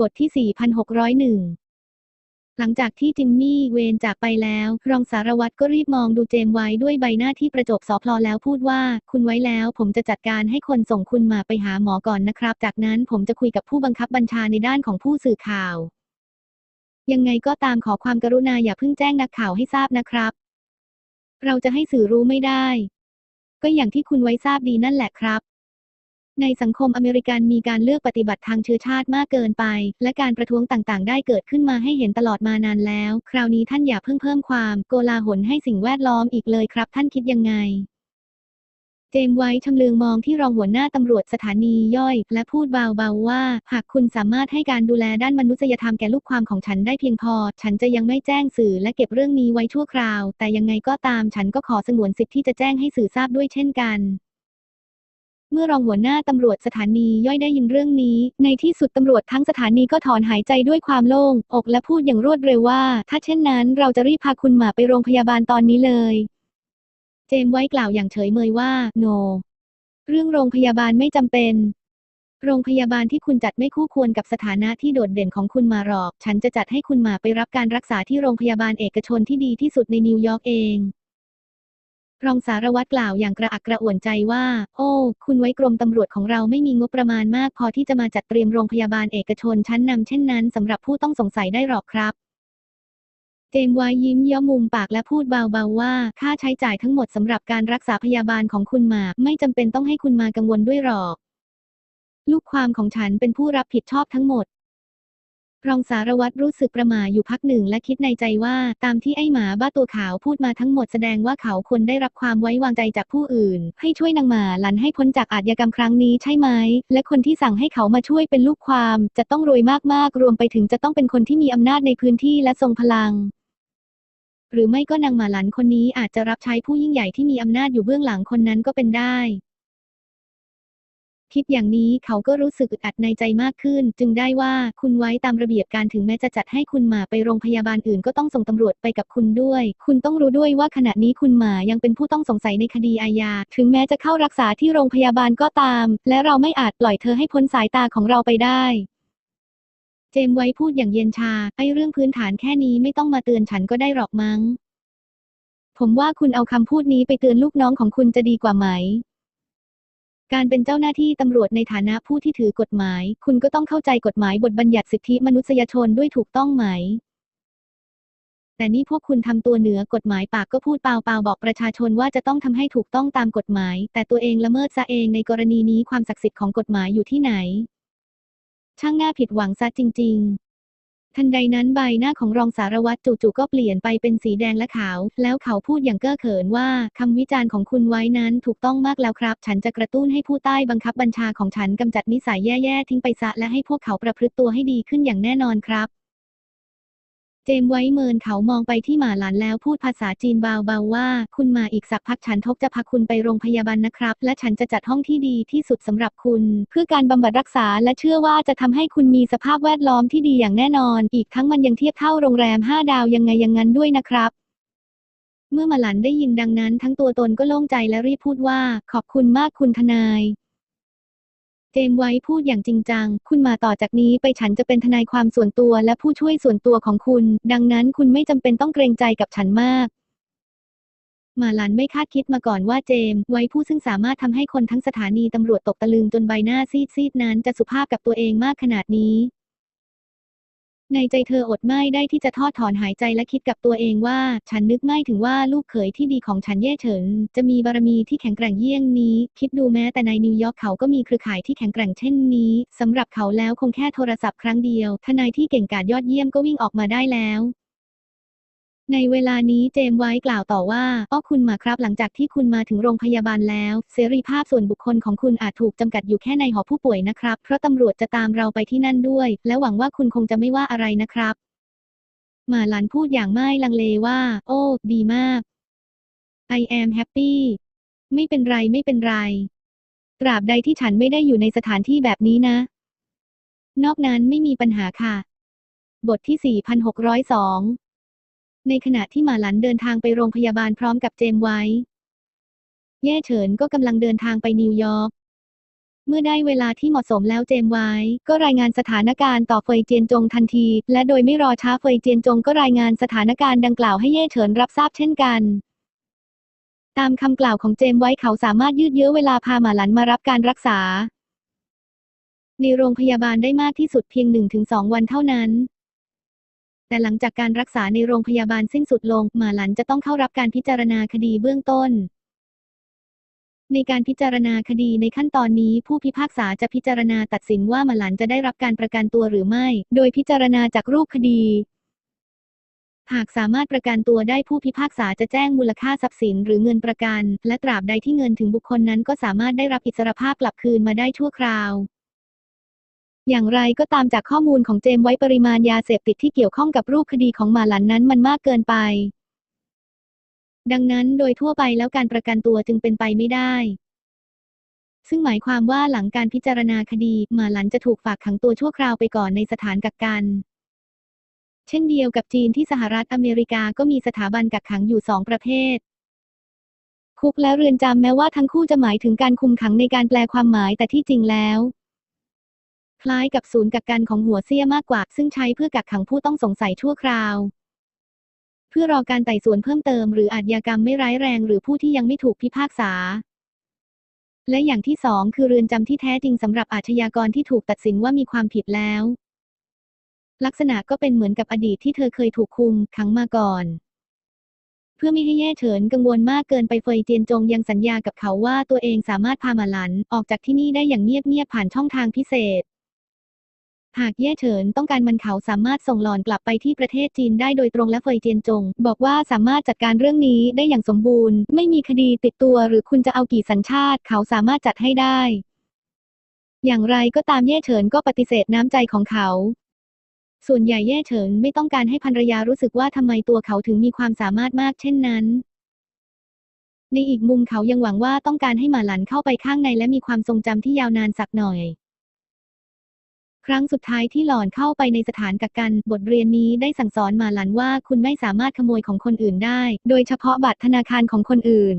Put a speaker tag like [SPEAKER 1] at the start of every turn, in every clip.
[SPEAKER 1] บทที่ 4,601 หลังจากที่จิมมี่เวนจากไปแล้ว รองสารวัตรก็รีบมองดูเจมส์ไว้ด้วยใบหน้าที่ประจบสอพลอแล้วพูดว่า คุณไว้แล้ว ผมจะจัดการให้คนส่งคุณมาไปหาหมอก่อนนะครับ จากนั้นผมจะคุยกับผู้บังคับบัญชาในด้านของผู้สื่อข่าว ยังไงก็ตามขอความกรุณาอย่าเพิ่งแจ้งนักข่าวให้ทราบนะครับ เราจะให้สื่อรู้ไม่ได้ ก็อย่างที่คุณไว้ทราบดีนั่นแหละครับ ในสังคมอเมริกันมีการเลือกปฏิบัติทางเชื้อชาติมากเกินไป และการประท้วงต่างๆ ได้เกิดขึ้นมาให้เห็นตลอดมานานแล้ว คราวนี้ท่านอย่าเพิ่งเพิ่มความโกลาหลให้สิ่งแวดล้อมอีกเลยครับ ท่านคิดยังไงเจมส์ไว้ชำเลืองมองที่รองหัวหน้าตำรวจสถานีย่อย และพูดเบาๆว่า หากคุณสามารถให้การดูแลด้านมนุษยธรรมแก่ลูกความของฉันได้เพียงพอ ฉันจะยังไม่แจ้งสื่อและเก็บเรื่องนี้ไว้ชั่วคราว แต่ยังไงก็ตามฉันก็ขอสงวนสิทธิ์ที่จะแจ้งให้สื่อทราบด้วยเช่นกัน เมื่อรองหัวหน้าตำรวจสถานีย่อยได้ยินเรื่องนี้ ในที่สุดตำรวจทั้งสถานีก็ถอนหายใจด้วยความโล่งอกและพูดอย่างรวดเร็วว่า ถ้าเช่นนั้นเราจะรีบพาคุณหมาไปโรงพยาบาลตอนนี้เลย เจมส์ไว้กล่าวอย่างเฉยเมยว่า โนเรื่องโรงพยาบาลไม่จำเป็น โรงพยาบาลที่คุณจัดไม่คู่ควรกับสถานะที่โดดเด่นของคุณมาหรอก ฉันจะจัดให้คุณหมาไปรับการรักษาที่โรงพยาบาลเอกชนที่ดีที่สุดในนิวยอร์กเอง รองสารวัตรกล่าวอย่างกระอักกระอ่วนใจว่า โอ้ คุณไว้กรมตำรวจของเราไม่มีงบประมาณมาก พอที่จะมาจัดเตรียมโรงพยาบาลเอกชนชั้นนำเช่นนั้นสำหรับผู้ต้องสงสัยได้หรอกครับ เจมวน์ยิ้มเย้อมุมปากและพูดเบาๆว่า ค่าใช้จ่ายทั้งหมดสำหรับการรักษาพยาบาลของคุณหมาก ไม่จำเป็นต้องให้คุณมากังวลด้วยหรอก ลูกความของฉันเป็นผู้รับผิดชอบทั้งหมด รองสารวัตรรู้สึกประหม่าอยู่พักหนึ่งและคิดในใจว่า ตามที่ไอ้หมาบ้าตัวขาวพูดมาทั้งหมดแสดงว่าเขาควรได้รับความไว้วางใจจากผู้อื่น ให้ช่วยนางหมาหลันให้พ้นจากอาชญากรรมครั้งนี้ใช่ไหม และคนที่สั่งให้เขามาช่วยเป็นลูกความ จะต้องรวยมากๆ รวมไปถึงจะต้องเป็นคนที่มีอำนาจในพื้นที่และทรงพลังหรือไม่ก็นางหมาหลันคนนี้อาจจะรับใช้ผู้ยิ่งใหญ่ที่มีอำนาจอยู่เบื้องหลังคนนั้นก็เป็นได้ คิดอย่างนี้เขาก็รู้สึกอึดอัดในใจมากขึ้น จึงได้ว่าคุณไว้ตามระเบียบการถึงแม้จะจัดให้คุณหมาไปโรงพยาบาลอื่นก็ต้องส่งตำรวจไปกับคุณด้วย คุณต้องรู้ด้วยว่าขณะนี้คุณหมายังเป็นผู้ต้องสงสัยในคดีอาญา ถึงแม้จะเข้ารักษาที่โรงพยาบาลก็ตาม และเราไม่อาจปล่อยเธอให้พ้นสายตาของเราไปได้เจมส์ไว้พูดอย่างเย็นชา ไอ้เรื่องพื้นฐานแค่นี้ไม่ต้องมาเตือนฉันก็ได้หรอกมั้ง ผมว่าคุณเอาคำพูดนี้ไปเตือนลูกน้องของคุณจะดีกว่าไหม การเป็นเจ้าหน้าที่ตำรวจในฐานะผู้ที่ถือกฎหมาย คุณก็ต้องเข้าใจกฎหมายบทบัญญัติสิทธิมนุษยชนด้วยถูกต้องไหม แต่นี่พวกคุณทำตัวเหนือกฎหมายปากก็พูดเปล่าๆบอกประชาชนว่าจะต้องทำให้ถูกต้องตามกฎหมาย แต่ตัวเองละเมิดซะเองในกรณีนี้ความศักดิ์สิทธิ์ของกฎหมายอยู่ที่ไหน ช่างน่าผิดหวังซะจริง ๆ ทันใดนั้นใบหน้าของรองสารวัตรจู่ๆก็เปลี่ยนไปเป็นสีแดงและขาว แล้วเขาพูดอย่างเก้อเขินว่าคำวิจารณ์ของคุณไว้นั้นถูกต้องมากแล้วครับ ฉันจะกระตุ้นให้ผู้ใต้บังคับบัญชาของฉันกำจัดนิสัยแย่ๆทิ้งไปซะและให้พวกเขาประพฤติตัวให้ดีขึ้นอย่างแน่นอนครับ จมส์ไว้เมินเขามองไปที่หมาหลานแล้วพูดภาษาจีนเบาๆว่า คุณมาอีกสักพักฉันทกจะพาคุณไปโรงพยาบาลนะครับ และฉันจะจัดห้องที่ดีที่สุดสำหรับคุณ เพื่อการบำบัดรักษาและเชื่อว่าจะทำให้คุณมีสภาพแวดล้อมที่ดีอย่างแน่นอน อีกทั้งมันยังเทียบเท่าโรงแรม 5 ดาวยังไงอย่างนั้นด้วยนะครับเมื่อหมาหลันได้ยินดังนั้นทั้งตัวตนก็โล่งใจและรีบพูดว่า ขอบคุณมากคุณทนาย จมส์ไว้พูดอย่างจริงจัง คุณมาต่อจากนี้ไปฉันจะเป็นทนายความส่วนตัวและผู้ช่วยส่วนตัวของคุณ ดังนั้นคุณไม่จำเป็นต้องเกรงใจกับฉันมากมาลันไม่คาดคิดมาก่อนว่าเจมส์ไว้ผู้ซึ่งสามารถทำให้คนทั้งสถานีตำรวจตกตะลึงจนใบหน้าซีดๆนั้นจะสุภาพกับตัวเองมากขนาดนี้ ในใจเธออดไม่ได้ที่จะทอดถอนหายใจและคิดกับตัวเองว่า ฉันนึกไม่ถึงว่าลูกเขยที่ดีของฉันเย่เฉิน จะมีบารมีที่แข็งแกร่งเยี่ยงนี้ คิดดูแม้แต่ในนิวยอร์กเขาก็มีเครือข่ายที่แข็งแกร่งเช่นนี้สำหรับเขาแล้วคงแค่โทรศัพท์ครั้งเดียว ทนายที่เก่งกาจยอดเยี่ยมก็วิ่งออกมาได้แล้ว ในเวลานี้เจมส์ไว้กล่าวต่อว่า อ้อคุณมาครับหลังจากที่คุณมาถึงโรงพยาบาลแล้ว เสรีภาพส่วนบุคคลของคุณอาจถูกจำกัดอยู่แค่ในหอผู้ป่วยนะครับ เพราะตำรวจจะตามเราไปที่นั่นด้วย และหวังว่าคุณคงจะไม่ว่าอะไรนะครับ มาหลานพูดอย่างไม่ลังเลว่า โอ้ ดีมาก I am happy ไม่เป็นไรไม่เป็นไร ตราบใดที่ฉันไม่ได้อยู่ในสถานที่แบบนี้นะ นอกนั้นไม่มีปัญหาค่ะ บทที่ 4,602 ในขณะที่หมาหลันเดินทางไปโรงพยาบาลพร้อมกับเจมส์ไว้ แย่เฉินก็กำลังเดินทางไปนิวยอร์ก เมื่อได้เวลาที่เหมาะสมแล้วเจมไว้ ก็รายงานสถานการณ์ต่อเฟยเจียนจงทันที และโดยไม่รอช้าเฟยเจียนจงก็รายงานสถานการณ์ดังกล่าวให้เย่เฉินรับทราบเช่นกันตามคำกล่าวของเจมไว้เขาสามารถยืดเยื้อเวลาพาหมาหลันมารับการรักษา ในโรงพยาบาลได้มากที่สุดเพียง 1-2 วันเท่านั้น แต่หลังจากการรักษาในโรงพยาบาลสิ้นสุดลง หมาหลันจะต้องเข้ารับการพิจารณาคดีเบื้องต้น ในการพิจารณาคดีในขั้นตอนนี้ ผู้พิพากษาจะพิจารณาตัดสินว่าหมาหลันจะได้รับการประกันตัวหรือไม่ โดยพิจารณาจากรูปคดี หากสามารถประกันตัวได้ผู้พิพากษาจะแจ้งมูลค่าทรัพย์สินหรือเงินประกัน และตราบใดที่เงินถึงบุคคลนั้นก็สามารถได้รับอิสรภาพกลับคืนมาได้ชั่วคราว อย่างไรก็ตามจากข้อมูลของเจมส์ไว้ปริมาณยาเสพติดที่เกี่ยวข้องกับรูปคดีของหมาหลันนั้นมันมากเกินไป ดังนั้นโดยทั่วไปแล้วการประกันตัวจึงเป็นไปไม่ได้ ซึ่งหมายความว่าหลังการพิจารณาคดีหมาหลันจะถูกฝากขังตัวชั่วคราวไปก่อนในสถานกักกัน เช่นเดียวกับจีนที่สหรัฐอเมริกาก็มีสถาบันกักขังอยู่สองประเภทคุกและเรือนจำแม้ว่าทั้งคู่จะหมายถึงการคุมขังในการแปลความหมายแต่ที่จริงแล้ว คล้ายกับศูนย์กักกันของหัวเซี่ยมากกว่า ซึ่งใช้เพื่อกักขังผู้ต้องสงสัยชั่วคราว เพื่อรอการไต่สวนเพิ่มเติม หรืออาชญากรรมไม่ร้ายแรง หรือผู้ที่ยังไม่ถูกพิพากษา และอย่างที่สองคือเรือนจำที่แท้จริงสำหรับอาชญากรที่ถูกตัดสินว่ามีความผิดแล้ว ลักษณะก็เป็นเหมือนกับอดีตที่เธอเคยถูกคุมขังมาก่อนเพื่อไม่ให้แย่เฉินกังวลมากเกินไปเฟยเจียนจงยังสัญญากับเขาว่าตัวเองสามารถพามาหลันออกจากที่นี่ได้อย่างเงียบๆผ่านช่องทางพิเศษ หากแย่เฉินต้องการมันเขาสามารถส่งหลอนกลับไปที่ประเทศจีนได้โดยตรงและเฟยเจียนจง บอกว่าสามารถจัดการเรื่องนี้ได้อย่างสมบูรณ์ ไม่มีคดีติดตัวหรือคุณจะเอากี่สัญชาติ เขาสามารถจัดให้ได้ อย่างไรก็ตามเย่เฉินก็ปฏิเสธน้ำใจของเขาส่วนใหญ่เย่เฉินไม่ต้องการให้ภรรยารู้สึกว่าทำไมตัวเขาถึงมีความสามารถมากเช่นนั้น ในอีกมุมเขายังหวังว่าต้องการให้หมาหลันเข้าไปข้างในและมีความทรงจำที่ยาวนานสักหน่อย ครั้งสุดท้ายที่หลอนเข้าไปในสถานกักกัน บทเรียนนี้ได้สั่งสอนมาหลันว่าคุณไม่สามารถขโมยของคนอื่นได้ โดยเฉพาะบัตรธนาคารของคนอื่น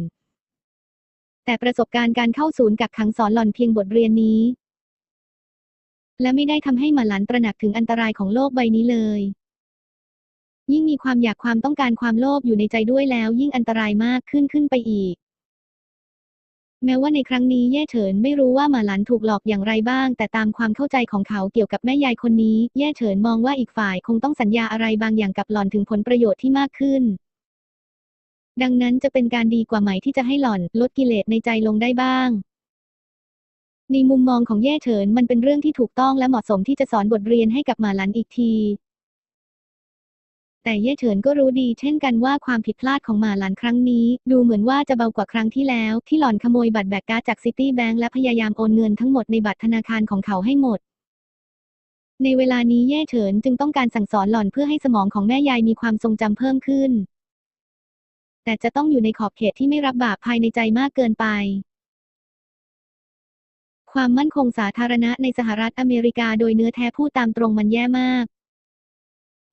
[SPEAKER 1] แต่ประสบการณ์การเข้าศูนย์กักขังสอนหล่อนเพียงบทเรียนนี้ และไม่ได้ทำให้มาหลันตระหนักถึงอันตรายของโลกใบนี้เลย ยิ่งมีความอยากความต้องการความโลภอยู่ในใจด้วยแล้ว ยิ่งอันตรายมากขึ้นขึ้นไปอีก แม้ว่าในครั้งนี้แย่เฉินไม่รู้ว่าหมาหลันถูกหลอกอย่างไรบ้าง แต่ตามความเข้าใจของเขาเกี่ยวกับแม่ยายคนนี้แย่เฉินมองว่าอีกฝ่ายคงต้องสัญญาอะไรบางอย่างกับหล่อนถึงผลประโยชน์ที่มากขึ้น ดังนั้นจะเป็นการดีกว่าไหมที่จะให้หล่อนลดกิเลสในใจลงได้บ้าง ในมุมมองของแย่เฉินมันเป็นเรื่องที่ถูกต้องและเหมาะสมที่จะสอนบทเรียนให้กับหมาหลันอีกที แต่เย่เฉินก็รู้ดีเช่นกันว่าความผิดพลาดของหมาหลันครั้งนี้ ดูเหมือนว่าจะเบากว่าครั้งที่แล้ว ที่หล่อนขโมยบัตรแบกการ์ดจากซิตี้แบงก์และพยายามโอนเงินทั้งหมดในบัตรธนาคารของเขาให้หมด ในเวลานี้เย่เฉินจึงต้องการสั่งสอนหล่อนเพื่อให้สมองของแม่ยายมีความทรงจำเพิ่มขึ้น แต่จะต้องอยู่ในขอบเขตที่ไม่รับบาปภายในใจมากเกินไปความมั่นคงสาธารณะในสหรัฐอเมริกาโดยเนื้อแท้พูดตามตรงมันแย่มาก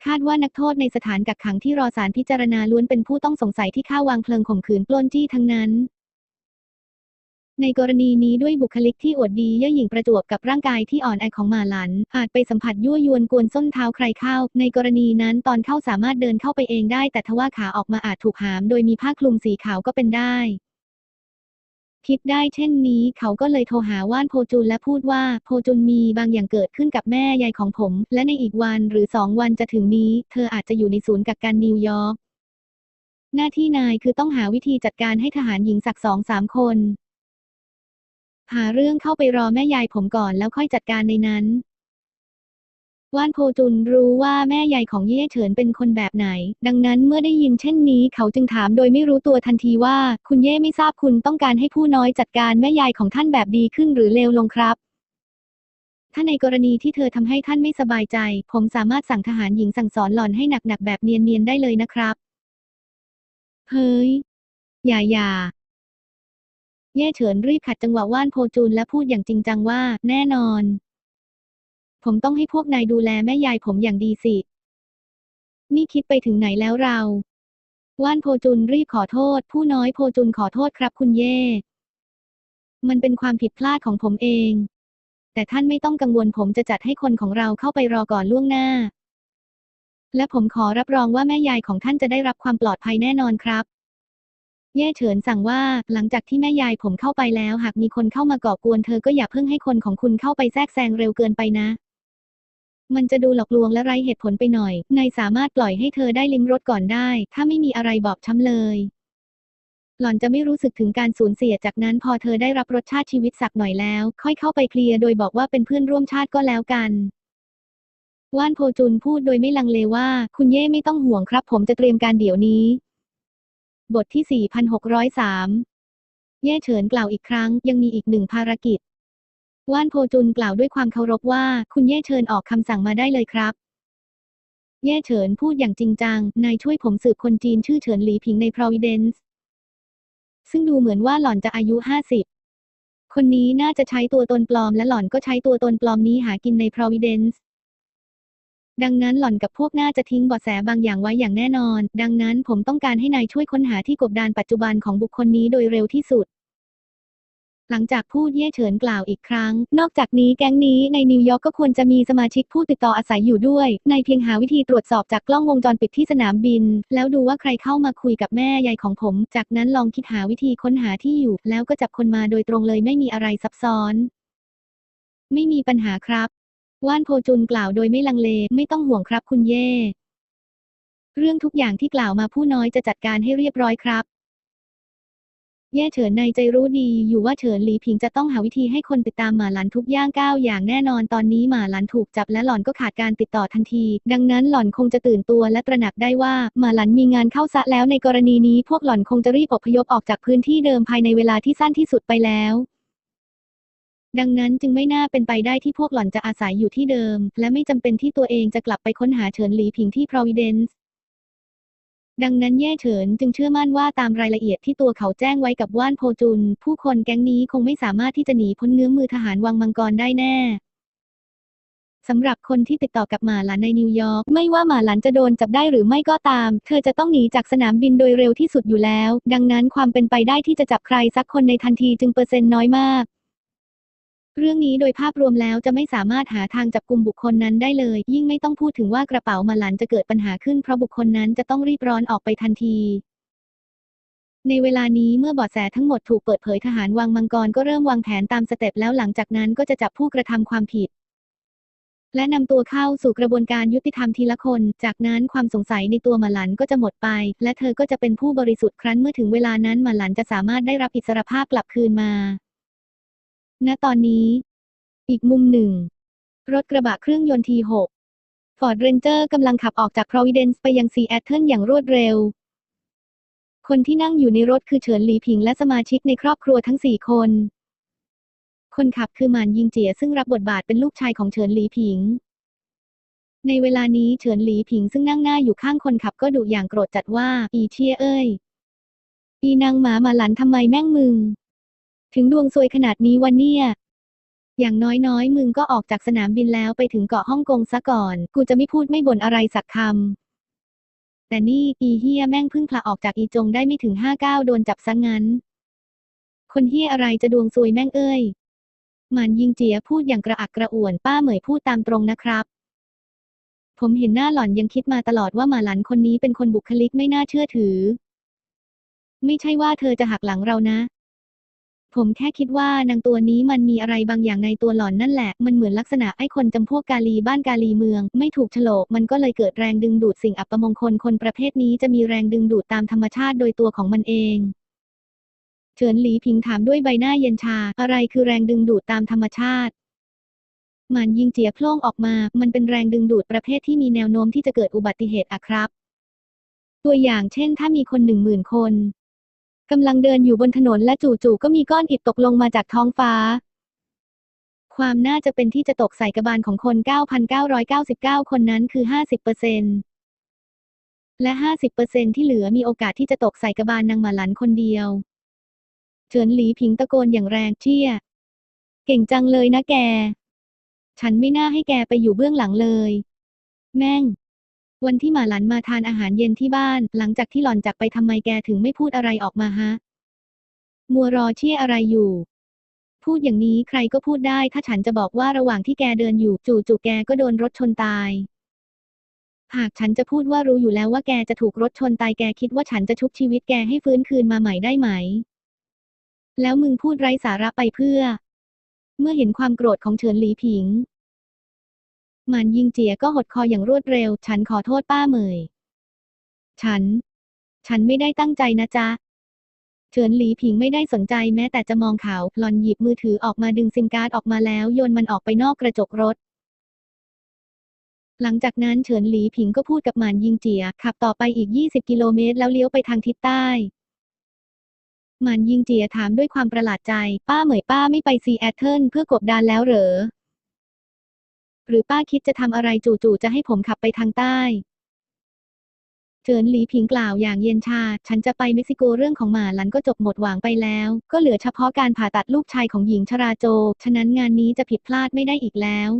[SPEAKER 1] คาดว่านักโทษในสถานกักขังที่รอศาลพิจารณาล้วนเป็นผู้ต้องสงสัยที่ฆ่าวางเพลิงข่มขืนปล้นจี้ทั้งนั้น ในกรณีนี้ด้วยบุคลิกที่อวดดีเย่อหยิ่งประจวบกับร่างกายที่อ่อนแอของหมาหลัน อาจไปสัมผัสยั่วยวนกวนส้นเท้าใครเข้า ในกรณีนั้นตอนเข้าสามารถเดินเข้าไปเองได้ แต่ทว่าขาออกมาอาจถูกหาม โดยมีผ้าคลุมสีขาวก็เป็นได้ คิดได้เช่นนี้เขาก็เลยโทรหาว่านโพจุนและพูดว่าโพจุนมีบางอย่างเกิดขึ้นกับแม่ยายของผม และในอีกวันหรือสองวันจะถึงนี้ เธออาจจะอยู่ในศูนย์กักกันนิวยอร์กหน้าที่นายคือต้องหาวิธีจัดการให้ทหารหญิงสักสองสามคน หาเรื่องเข้าไปรอแม่ยายผมก่อนแล้วค่อยจัดการในนั้น ว่านโพจุนรู้ว่าแม่ยายของเย่เฉินเป็นคนแบบไหน ดังนั้นเมื่อได้ยินเช่นนี้เขาจึงถามโดยไม่รู้ตัวทันทีว่า คุณเย่ไม่ทราบคุณต้องการให้ผู้น้อยจัดการแม่ยายของท่านแบบดีขึ้นหรือเลวลงครับ ถ้าในกรณีที่เธอทำให้ท่านไม่สบายใจ ผมสามารถสั่งทหารหญิงสั่งสอนหล่อนให้หนักๆแบบเนียนๆได้เลยนะครับ เฮ้ย อย่าอย่าเย่เฉินรีบขัดจังหวะว่านโพจูนและพูดอย่างจริงจังว่า แน่นอน ผมต้องให้พวกนายดูแลแม่ยายผมอย่างดีสิ นี่คิดไปถึงไหนแล้วเรา ว่านโพจุนรีบขอโทษ ผู้น้อยโพจุนขอโทษครับคุณเย่ มันเป็นความผิดพลาดของผมเอง แต่ท่านไม่ต้องกังวลผมจะจัดให้คนของเราเข้าไปรอก่อนล่วงหน้า และผมขอรับรองว่าแม่ยายของท่านจะได้รับความปลอดภัยแน่นอนครับเย่เฉินสั่งว่าหลังจากที่แม่ยายผมเข้าไปแล้ว หากมีคนเข้ามาก่อกวนเธอก็อย่าเพิ่งให้คนของคุณเข้าไปแทรกแซงเร็วเกินไปนะ มันจะดูหลอกลวงและไร้เหตุผลไปหน่อย นายสามารถปล่อยให้เธอได้ลิ้มรสก่อนได้ ถ้าไม่มีอะไรบอบช้ำเลย หล่อนจะไม่รู้สึกถึงการสูญเสียจากนั้นพอเธอได้รับรสชาติชีวิตสักหน่อยแล้ว ค่อยเข้าไปเคลียร์โดยบอกว่าเป็นเพื่อนร่วมชาติก็แล้วกันว่านโพจุนพูดโดยไม่ลังเลว่า คุณเย่ไม่ต้องห่วงครับ ผมจะเตรียมการเดี๋ยวนี้ บทที่ 4603 เย่เฉินกล่าวอีกครั้ง ยังมีอีกหนึ่งภารกิจ ว่านโพจุนกล่าวด้วยความเคารพว่า คุณเย่เชิญออกคำสั่งมาได้เลยครับ เย่เฉินพูดอย่างจริงจัง นายช่วยผมสืบคนจีนชื่อเฉินหลีผิงใน Providence ซึ่งดูเหมือนว่าหล่อนจะอายุ50คนนี้น่าจะใช้ตัวตนปลอมและหล่อนก็ใช้ตัวตนปลอมนี้หากินใน Providence ดังนั้นหล่อนกับพวกน่าจะทิ้งเบาะแสบางอย่างไว้อย่างแน่นอน ดังนั้นผมต้องการให้นายช่วยค้นหาที่กบดานปัจจุบันของบุคคลนี้โดยเร็วที่สุด หลังจากพูดเย่เฉินกล่าวอีกครั้ง นอกจากนี้แก๊งนี้ในนิวยอร์กก็ควรจะมีสมาชิกผู้ติดต่ออาศัยอยู่ด้วย ในเพียงหาวิธีตรวจสอบจากกล้องวงจรปิดที่สนามบิน แล้วดูว่าใครเข้ามาคุยกับแม่ยายของผม จากนั้นลองคิดหาวิธีค้นหาที่อยู่ แล้วก็จับคนมาโดยตรงเลยไม่มีอะไรซับซ้อน ไม่มีปัญหาครับ ว่านโพจุนกล่าวโดยไม่ลังเลไม่ต้องห่วงครับคุณเย่เรื่องทุกอย่างที่กล่าวมาผู้น้อยจะจัดการให้เรียบร้อยครับ เย่เฉินในใจรู้ดีอยู่ว่าเฉินหลีผิงจะต้องหาวิธีให้คนติดตามหมาหลันทุกย่างก้าวอย่างแน่นอนตอนนี้หมาหลันถูกจับและหล่อนก็ขาดการติดต่อทันที ดังนั้นหล่อนคงจะตื่นตัวและตระหนักได้ว่าหมาหลันมีงานเข้าซะแล้วในกรณีนี้พวกหล่อนคงจะรีบอพยพออกจากพื้นที่เดิมภายในเวลาที่สั้นที่สุดไปแล้วดังนั้นจึงไม่น่าเป็นไปได้ที่พวกหล่อนจะอาศัยอยู่ที่เดิม และไม่จำเป็นที่ตัวเองจะกลับไปค้นหาเฉินหลีผิงที่ Providence ดั ดังนั้นแย่เฉินจึงเชื่อมั่นว่าตามรายละเอียดที่ตัวเขาแจ้งไว้กับว่านโพจุน ผู้คนแก๊งนี้คงไม่สามารถที่จะหนีพ้นเงื้อมมือทหารวังมังกรได้แน่สำหรับคนที่ติดต่อกับหมาหลันในนิวยอร์กไม่ว่าหมาหลันจะโดนจับได้หรือไม่ก็ตาม เธอจะต้องหนีจากสนามบินโดยเร็วที่สุดอยู่แล้ว ดังนั้นความเป็นไปได้ที่จะจับใครสักคนในทันทีจึงเปอร์เซ็นต์น้อยมาก เรื่องนี้โดยภาพรวมแล้วจะไม่สามารถหาทางจับกลุ่มบุคคลนั้นได้เลย ยิ่งไม่ต้องพูดถึงว่ากระเป๋ามาหลันจะเกิดปัญหาขึ้นเพราะบุคคลนั้นจะต้องรีบร้อนออกไปทันที ในเวลานี้เมื่อบาะแสทั้งหมดถูกเปิดเผยทหารวังมังกรก็เริ่มวางแผนตามสเต็ปแล้วหลังจากนั้นก็จะจับผู้กระทำความผิด และนำตัวเข้าสู่กระบวนการยุติธรรมทีละคน จากนั้นความสงสัยในตัวมาหลันก็จะหมดไป และเธอก็จะเป็นผู้บริสุทธิ์ครั้นเมื่อถึงเวลานั้นมาหลันจะสามารถได้รับอิสรภาพกลับคืนมา ณตอนนี้ อีกมุมหนึ่ง รถกระบะเครื่องยนต์ที6 Ford Ranger กำลังขับออกจาก Providence ไปยังซีแอตเทิลอย่างรวดเร็ว คนที่นั่งอยู่ในรถคือเฉินหลีผิงและสมาชิกในครอบครัวทั้งสี่คน คนขับคือหมานยิงเจียซึ่งรับบทบาทเป็นลูกชายของเฉินหลีผิง ในเวลานี้เฉินหลีผิงซึ่งนั่งหน้าอยู่ข้างคนขับก็ดุอย่างโกรธจัดว่า อีเชียเอ้ย อีนางหมาหมาหลันทำไมแม่งมึง ถึงดวงซวยขนาดนี้วันเนี่ยอย่างน้อยๆ มึงก็ออกจากสนามบินแล้วไปถึงเกาะฮ่องกงซะก่อน กูจะไม่พูดไม่บ่นอะไรสักคำ แต่นี่อีเฮียแม่งเพิ่งพละออกจากอีจงได้ไม่ถึงห้าก้าวโดนจับซะงั้น คนเฮียอะไรจะดวงซวยแม่งเอ้ย มันยิงเจียพูดอย่างกระอักกระอ่วนป้าเหมยพูดตามตรงนะครับ ผมเห็นหน้าหล่อนยังคิดมาตลอดว่าหมาหลันคนนี้เป็นคนบุคลิกไม่น่าเชื่อถือ ไม่ใช่ว่าเธอจะหักหลังเรานะ ผมแค่คิดว่านางตัวนี้มันมีอะไรบางอย่างในตัวหล่อนนั่นแหละ มันเหมือนลักษณะไอ้คนจำพวกกาลีบ้านกาลีเมือง ไม่ถูกโฉลกมันก็เลยเกิดแรงดึงดูดสิ่งอัปมงคลคนประเภทนี้จะมีแรงดึงดูดตามธรรมชาติโดยตัวของมันเองเฉินหลีพิงถามด้วยใบหน้าเย็นชา อะไรคือแรงดึงดูดตามธรรมชาติหมันยิงเจียโพล่งออกมา มันเป็นแรงดึงดูดประเภทที่มีแนวโน้มที่จะเกิดอุบัติเหตุอะครับ ตัวอย่างเช่นถ้ามีคนหนึ่งหมื่นคน กำลังเดินอยู่บนถนนและจู่ๆก็มีก้อนอิฐตกลงมาจากท้องฟ้า ความน่าจะเป็นที่จะตกใส่กระบาลของคน 9,999 คนนั้นคือ 50%และ 50%ที่เหลือมีโอกาสที่จะตกใส่กระบาลนางหมาหลันคนเดียว เฉินหลีผิงตะโกนอย่างแรงเชี่ย เก่งจังเลยนะแก ฉันไม่น่าให้แกไปอยู่เบื้องหลังเลย แม่ง วันที่หมาหลันมาทานอาหารเย็นที่บ้าน หลังจากที่หล่อนจากไปทำไมแกถึงไม่พูดอะไรออกมาฮะ มัวรอเชี่ยอะไรอยู่ พูดอย่างนี้ใครก็พูดได้ถ้าฉันจะบอกว่าระหว่างที่แกเดินอยู่จู่ๆแกก็โดนรถชนตาย หากฉันจะพูดว่ารู้อยู่แล้วว่าแกจะถูกรถชนตายแกคิดว่าฉันจะชุบชีวิตแกให้ฟื้นคืนมาใหม่ได้ไหม แล้วมึงพูดไร้สาระไปเพื่อ เมื่อเห็นความโกรธของเฉินหลีผิง หมานยิงเจียก็หดคออย่างรวดเร็ว ฉันขอโทษป้าเหมย ฉัน ฉันไม่ได้ตั้งใจนะจ๊ะเฉินหลีผิงไม่ได้สนใจแม้แต่จะมองเขา หลอนหยิบมือถือออกมาดึงซิมการ์ดออกมาแล้วโยนมันออกไปนอกกระจกรถ หลังจากนั้นเฉินหลีผิงก็พูดกับหมานยิงเจีย ขับต่อไปอีก 20 กิโลเมตรแล้วเลี้ยวไปทางทิศใต้หมานยิงเจียถามด้วยความประหลาดใจ ป้าเหมยป้าไม่ไปซีแอตเทิลเพื่อกบดานแล้วเหรอ หรือป้าคิดจะทำอะไรจู่ๆจะให้ผมขับไปทางใต้เฉินหลีผิงกล่าวอย่างเย็นชา ฉันจะไปเม็กซิโกเรื่องของหมาหลันก็จบหมดหวังไปแล้ว ก็เหลือเฉพาะการผ่าตัดลูกชายของหญิงชราโจ ฉะนั้นงานนี้จะผิดพลาดไม่ได้อีกแล้ว